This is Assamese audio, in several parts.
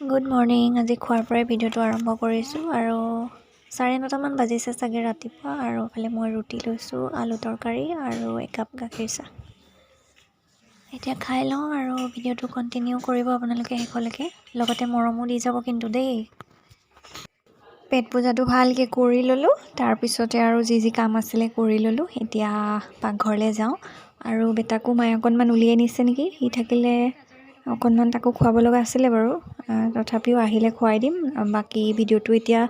গুড মৰ্ণিং আজি খোৱাৰ পৰাই ভিডিঅ'টো আৰম্ভ কৰিছোঁ আৰু চাৰে নটামান বাজিছে চাগে ৰাতিপুৱা আৰু ইফালে মই ৰুটি লৈছোঁ আলু তৰকাৰী আৰু একাপ গাখীৰ চাহ। এতিয়া খাই লওঁ আৰু ভিডিঅ'টো কণ্টিনিউ কৰিব আপোনালোকে শেষলৈকে। লগতে মৰমো দি যাব কিন্তু দেই। পেট পূজাটো ভালকৈ কৰি ল'লোঁ তাৰপিছতে আৰু যি যি কাম আছিলে কৰি ল'লোঁ। এতিয়া পাকঘৰলৈ যাওঁ। আৰু বেটাকো মায়ে অকণমান উলিয়াই নিছে নেকি? সি থাকিলে অকণমান তাকো খুৱাব লগা আছিলে বাৰু তথাপিও আহিলে খুৱাই দিম। বাকী ভিডিঅ'টো এতিয়া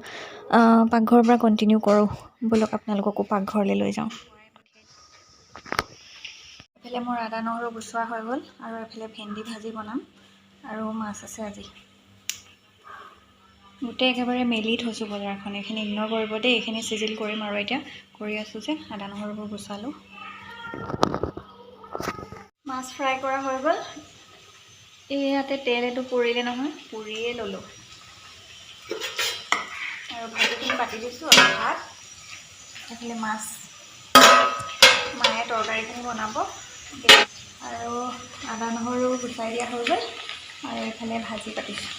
পাকঘৰৰ পৰা কণ্টিনিউ কৰোঁ। ব'লক আপোনালোককো পাকঘৰলৈ লৈ যাওঁ। এফালে মোৰ আদা নহৰু গুচোৱা হৈ গ'ল আৰু এফালে ভেন্দি ভাজি বনাম আৰু মাছ আছে আজি। গোটেই একেবাৰে মেলি থৈছোঁ বজাৰখন। এইখিনি ইগন'ৰ কৰিব দেই এইখিনি চিজিল কৰিম আৰু এতিয়া। কৰি আছোঁ যে আদা নহৰুবোৰ গুচালোঁ। মাছ ফ্ৰাই কৰা হৈ গ'ল। ইয়াতে তেল এইটো পৰিলে নহয় পুৰিয়ে ল'লোঁ। আৰু ভাজিখিনি পাতি দিছোঁ আৰু ভাত। এইফালে মাছ মায়ে তৰকাৰীখিনি বনাব। আৰু আদা নহৰু গুচাই দিয়া হৈ গ'ল আৰু এইফালে ভাজি পাতিছোঁ।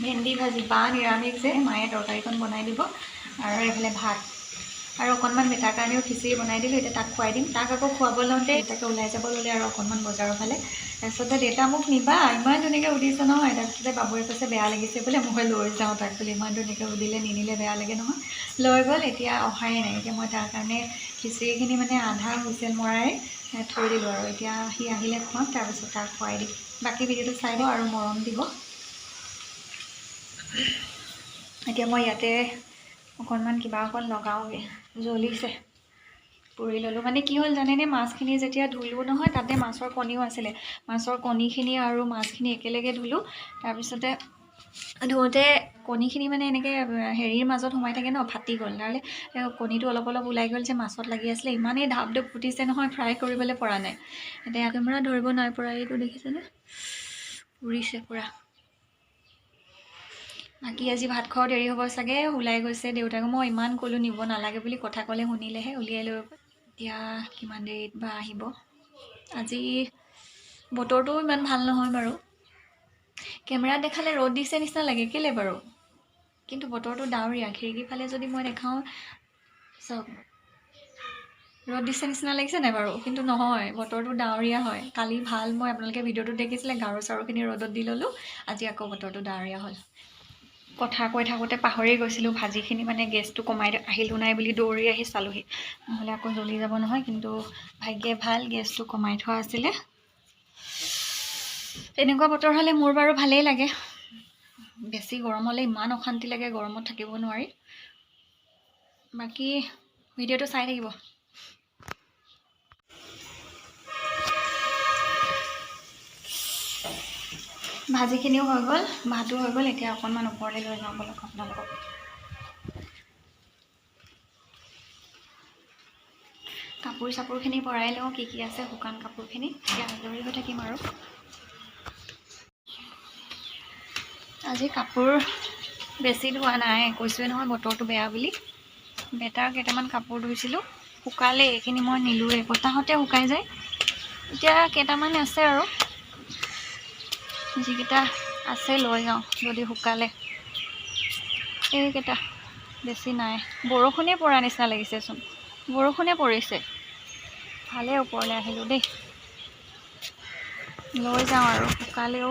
ভেন্দি ভাজি বা নিৰামিষ যে মায়ে তৰকাৰীখন বনাই দিব। আৰু এইফালে ভাত। আৰু অকণমান মিঠাৰ কাৰণেও খিচিৰি বনাই দিলোঁ এতিয়া তাক খুৱাই দিম। তাক আকৌ খুৱাব লওঁতে দেউতাকে ওলাই যাব ল'লে আৰু অকণমান বজাৰৰ ফালে। তাৰপিছতে দেউতা মোক নিবা ইমান ধুনীয়াকৈ সুধিছে নহয়। তাৰপিছতে বাবুৱে কৈছে বেয়া লাগিছে বোলে মই লৈ যাওঁ তাক বুলি। ইমান ধুনীয়াকৈ সুধিলে নিনিলে বেয়া লাগে নহয়। লৈ গ'ল এতিয়া অহাই নাই। এতিয়া মই তাৰ কাৰণে খিচিৰিখিনি মানে আধা হুইচেল মৰাই থৈ দিলোঁ আৰু। এতিয়া সি আহিলে খুৱাম তাৰপিছত তাক খুৱাই দিম। বাকী ভিডিঅ'টো চাই দিব আৰু মৰম দিব। এতিয়া মই ইয়াতে অকণমান কিবা অকণ লগাওঁগৈ। জ্বলিছে। পুৰি ল'লোঁ। মানে কি হ'ল জানেনে মাছখিনি যেতিয়া ধুলোঁ নহয় তাতে মাছৰ কণীও আছিলে। মাছৰ কণীখিনি আৰু মাছখিনি একেলগে ধুলোঁ। তাৰপিছতে ধুওঁতে কণীখিনি মানে এনেকৈ হেৰিৰ মাজত সোমাই থাকে ন ফাটি গ'ল। এ, কণীটো অলপ অলপ ওলাই গ'ল যে মাছত লাগি আছিলে। ইমানেই ধাপ ধুপ ফুটিছে নহয় ফ্ৰাই কৰিবলৈ পৰা নাই। এতিয়া কেমেৰা ধৰিব নাই পৰা এইটো দেখিছেনে? পুৰিছে পূৰা। বাকী আজি ভাত খোৱাও দেৰি হ'ব চাগে ওলাই গৈছে দেউতাকে মই ইমান ক'লোঁ নিব নালাগে বুলি কথা ক'লে শুনিলেহে উলিয়াই লৈ। এতিয়া কিমান দেৰিত বা আহিব? আজি বতৰটোও ইমান ভাল নহয় বাৰু। কেমেৰাত দেখালে ৰ'দ দিছে নিচিনা লাগে কেলৈ বাৰু? কিন্তু বতৰটো ডাৱৰীয়া খিৰিকীৰ ফালে যদি মই দেখাওঁ চাওক ৰ'দ দিছে নিচিনা লাগিছে নাই বাৰু? কিন্তু নহয় বতৰটো ডাৱৰীয়া হয়। কালি ভাল মই আপোনালোকে ভিডিঅ'টোত দেখিছিলে গাৰু চাৰুখিনি ৰ'দত দি ল'লোঁ আজি আকৌ বতৰটো ডাৱৰীয়া হ'ল। কথা কৈ থাকোঁতে পাহৰি গৈছিলোঁ ভাজিখিনি মানে গেছটো কমাই আহিলোঁ নাই বুলি দৌৰি আহি চালোঁহি। নহ'লে আকৌ জ্বলি যাব নহয় কিন্তু ভাগ্যে ভাল গেছটো কমাই থোৱা আছিলে। তেনেকুৱা বতৰ হ'লে মোৰ বাৰু ভালেই লাগে। বেছি গৰম হ'লে ইমান অশান্তি লাগে গৰমত থাকিব নোৱাৰি। বাকী ভিডিঅ'টো চাই থাকিব। ভাজিখিনিও হৈ গ'ল ভাতো হৈ গ'ল এতিয়া অকণমান ওপৰলৈ লৈ যাওঁ বলক আপোনালোকক। কাপোৰ চাপোৰখিনি ভৰাই লওঁ কি কি আছে শুকান কাপোৰখিনি এতিয়া আজৰি হৈ থাকিম আৰু। আজি কাপোৰ বেছি ধোৱা নাই কৈছোৱে নহয় বতৰটো বেয়া বুলি। বেটাৰ কেইটামান কাপোৰ ধুইছিলোঁ শুকালে এইখিনি মই নিলোৱে বতাহতে শুকাই যায়। এতিয়া কেইটামান আছে আৰু। যিকেইটা আছে লৈ যাওঁ যদি শুকালে। এইকেইটা বেছি নাই। বৰষুণেই পৰা নিচিনা লাগিছেচোন। বৰষুণে পৰিছে। ভালে ওপৰলৈ আহিলোঁ দেই। লৈ যাওঁ আৰু শুকালেও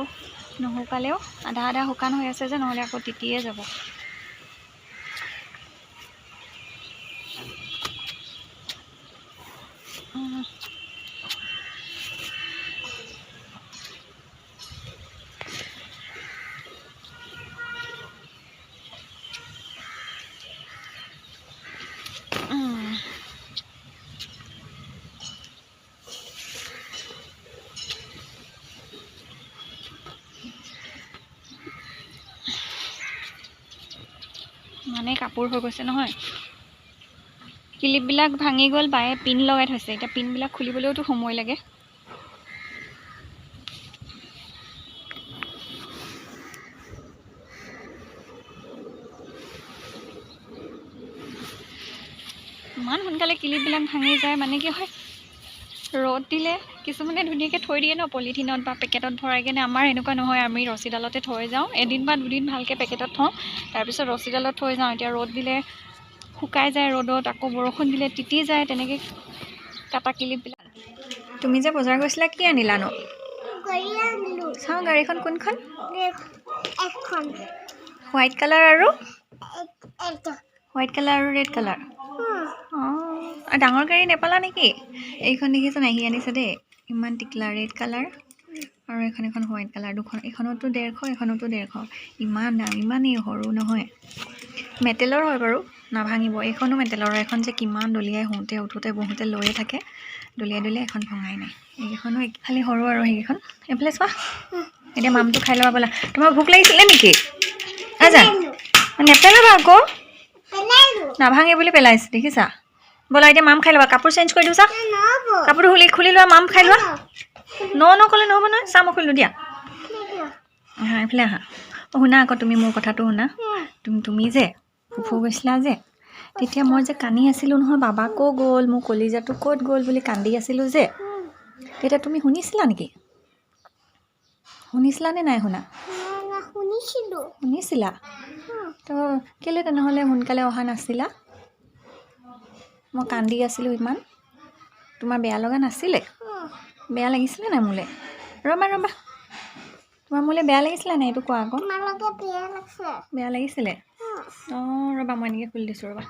নুশুকালেও। আধা আধা শুকান হৈ আছে যে নহ'লে আকৌ তিতিয়ে যাব। মানে কাপোৰ হৈ গৈছে নহয়। ক্লিপবিলাক ভাঙি গ'ল, বায়ে পিন লগাই থৈছে। এতিয়া পিনবিলাক খুলিবলৈওতো সময় লাগে। ইমান সোনকালে কিলিপবিলাক ভাঙি যায় মানে কি হয় ৰ'দ দিলে কিছুমানে ধুনীয়াকৈ থৈ দিয়ে ন পলিথিনত বা পেকেটত ভৰাই কেনে আমাৰ এনেকুৱা নহয় আমি ৰছীডালতে থৈ যাওঁ এদিন বা দুদিন ভালকৈ পেকেটত থওঁ তাৰপিছত ৰছীডালত থৈ যাওঁ এতিয়া ৰ'দ দিলে শুকাই যায় ৰ'দত আকৌ বৰষুণ দিলে তিতি যায় তেনেকৈ কাটা কিলিপবিলাক। তুমি যে বজাৰ গৈছিলা কি আনিলানো আনিলোঁ। চাওঁ গাড়ীখন কোনখন? হোৱাইট কালাৰ আৰু? হোৱাইট কালাৰ আৰু ৰেড কালাৰ? অঁ। ডাঙৰ গাড়ী নেপালা নেকি? এইখন দেখিছোন আহি আনিছে দেই। ইমান টিকলা ৰেড কালাৰ। আৰু এখন এখন হোৱাইট কালাৰ। দুখন এইখনতো ডেৰশ এইখনতো ডেৰশ। ইমান দাম ইমানেই সৰু নহয়। মেটেলৰ হয় বাৰু নাভাঙিব। এইখনো মেটেলৰ। এখন যে কিমান দলিয়াই শুওঁতে উঠোতে বহোঁতে লৈয়ে থাকে। দলিয়াই দলিয়াই এখন ভঙাই নাই। এইকেইখনো এক- খালি সৰু আৰু সেইকেইখন। এইফালে চোৱা। এতিয়া মামটো খাই ল'বা ব'লা। তোমাৰ ভোক লাগিছিলে নেকি? আজান নেপেলাবা আকৌ। নাভাঙে বুলি পেলাইছে দেখিছা? ব'লা এতিয়া মাম খাই ল'বা। কাপোৰ চেঞ্জ কৰি দিওঁ চা। কাপোৰটো খুলি খুলি লোৱা মাম খাই লোৱা। ন নক'লে নহ'ব নহয় চা মই খুলিলোঁ দিয়া। আহা এইফালে আহা। অঁ শুনা আকৌ তুমি মোৰ কথাটো শুনা। তুমি তুমি যে ফুফু গৈছিলা যে তেতিয়া মই যে কান্দি আছিলোঁ নহয় বাবা ক'ত গ'ল মোৰ কলিজাটো ক'ত গ'ল বুলি কান্দি আছিলোঁ যে তেতিয়া তুমি শুনিছিলা নেকি? শুনিছিলানে নাই শুনা? শুনিছিলোঁ। শুনিছিলা? তো কেলৈ তেনেহ'লে সোনকালে অহা নাছিলা? মই কান্দি আছিলোঁ ইমান। তোমাৰ বেয়া লগা নাছিলে। বেয়া লাগিছিলে নাই মোলৈ? ৰ'বা ৰ'বা। তোমাৰ মোলৈ বেয়া লাগিছিলে নাই এইটো কোৱা আকৌ? বেয়া লাগছে বেয়া লাগিছিলে? অঁ ৰ'বা মই এনেকৈ খুলি দিছোঁ ৰ'বা।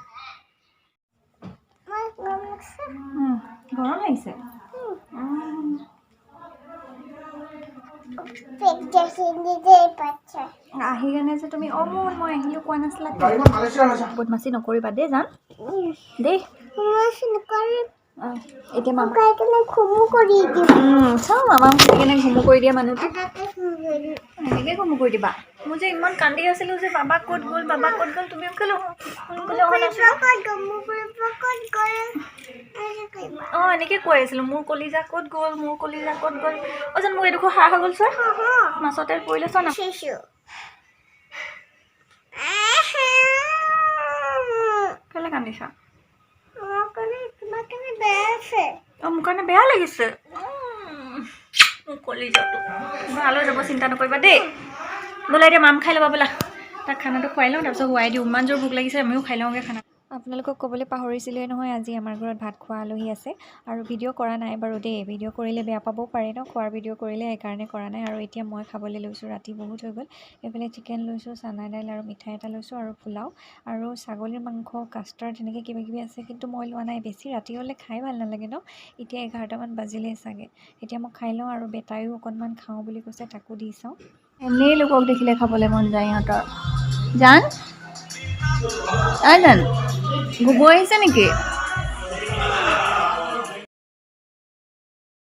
গৰম লাগছে। আহি কেনে যে তুমি অঁ মোৰ মই আহিলোঁ কোৱা নাছিলা। বদমাচি নকৰিবা দেই জান। দেই। এতিয়া মামা। খুমু কৰি চাওঁ কেনে ঘুমু কৰি দিয়া মানুহটো এনেকৈ ঘুমু কৰি দিবা। মই যে ইমান কান্দি আছিলোঁ যে বাবা ক'ত গ'ল, বাবা ক'ত গ'ল, তুমি কেলৈ মোৰ অঁ, এনেকৈ কৈ আছিলোঁ, মোৰ কলিজা ক'ত গ'ল, মোৰ কলিজা ক'ত গ'ল। অ' মোৰ এইডোখৰ সাৰ হৈ গ'ল চোৱা। মাছতে পৰিলে চোৱা না। কেলৈ কান্দিছা? কাৰণে বেয়া লাগিছে। কলিজাটো ভালো হৈ যাব চিন্তা নকৰিবা দেই। বোলা এতিয়া মাম খাই ল'বা বোলা। তাক খানাটো খুৱাই লওঁ তাৰপিছত শুৱাই দিওঁ। ইমান জোৰ ভোক লাগিছে আমিও খাই লওঁগৈ খানা। আপোনালোকক ক'বলৈ পাহৰিছিলোঁৱে নহয় আজি আমাৰ ঘৰত ভাত খোৱা আলহী আছে আৰু ভিডিঅ' কৰা নাই বাৰু দেই। ভিডিঅ' কৰিলে বেয়া পাবও পাৰে ন খোৱাৰ ভিডিঅ' কৰিলে সেইকাৰণে কৰা নাই আৰু এতিয়া মই খাবলৈ লৈছোঁ ৰাতি বহুত হৈ গ'ল। এইফালে চিকেন লৈছোঁ চানা দাইল আৰু মিঠাই এটা লৈছোঁ আৰু পোলাও আৰু ছাগলীৰ মাংস কাষ্টাৰ্ড তেনেকৈ কিবা কিবি আছে কিন্তু মই লোৱা নাই বেছি ৰাতি হ'লে খাই ভাল নালাগে ন। এতিয়া এঘাৰটামান বাজিলেই চাগে। এতিয়া মই খাই লওঁ আৰু বেটাইও অকণমান খাওঁ বুলি কৈছে তাকো দি চাওঁ। এনেই লোকক দেখিলে খাবলৈ মন যায় ইহঁতৰ জান? জান? ঘুমো হয়েছে নাকি?